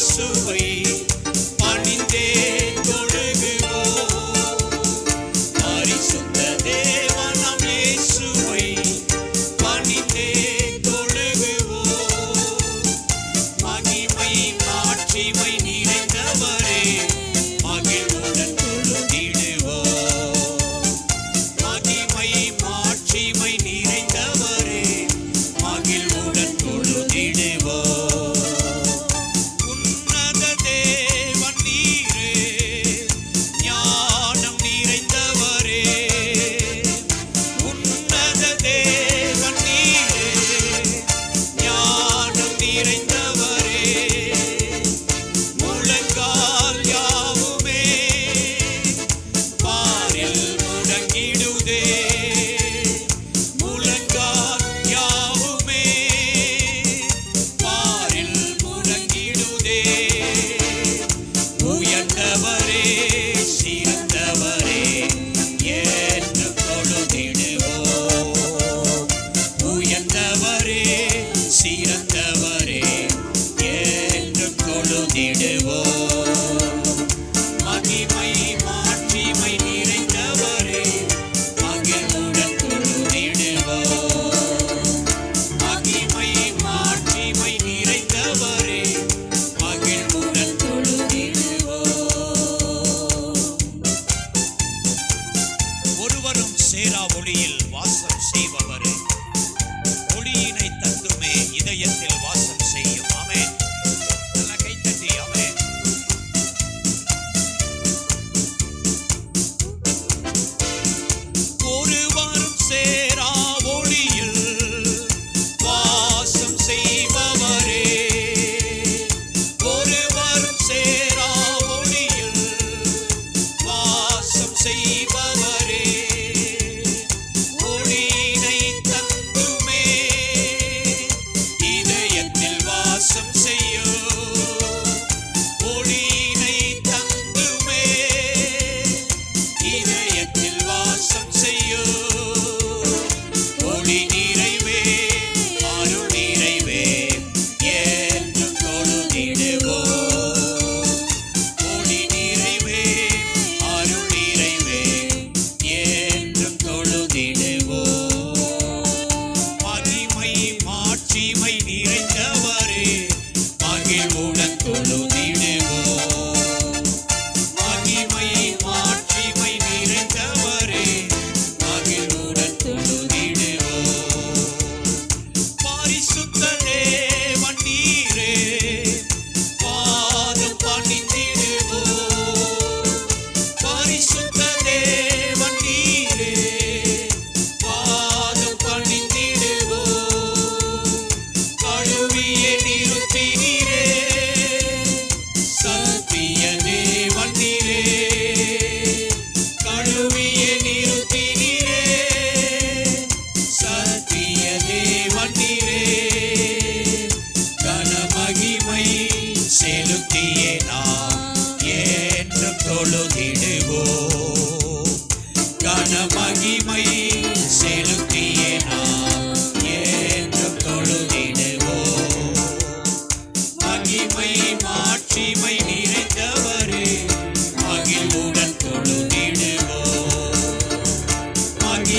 soon. மகிழ்வாரே மகிழ்வோட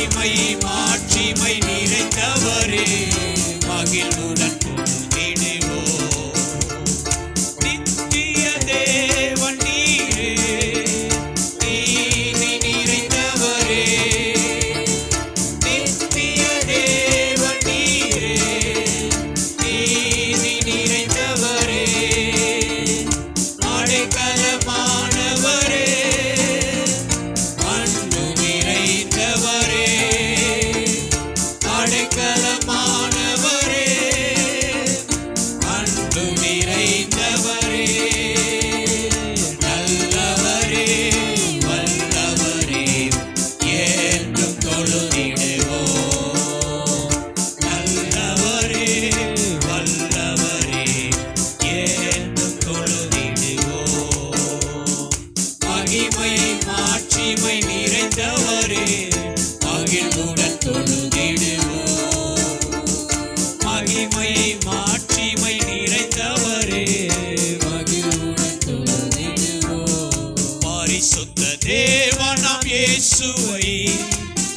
மகிமை மகிமை நிறைந்தவரே மகிழ்வுடன் தொழுதிடுவோம். மகிமை மாட்சிமை நிறைந்தவரே மகிழ்வுடன் தொழுதிடுவோம். பரிசுத்த தேவனாம் இயேசுவை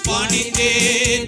பணிந்தேன்.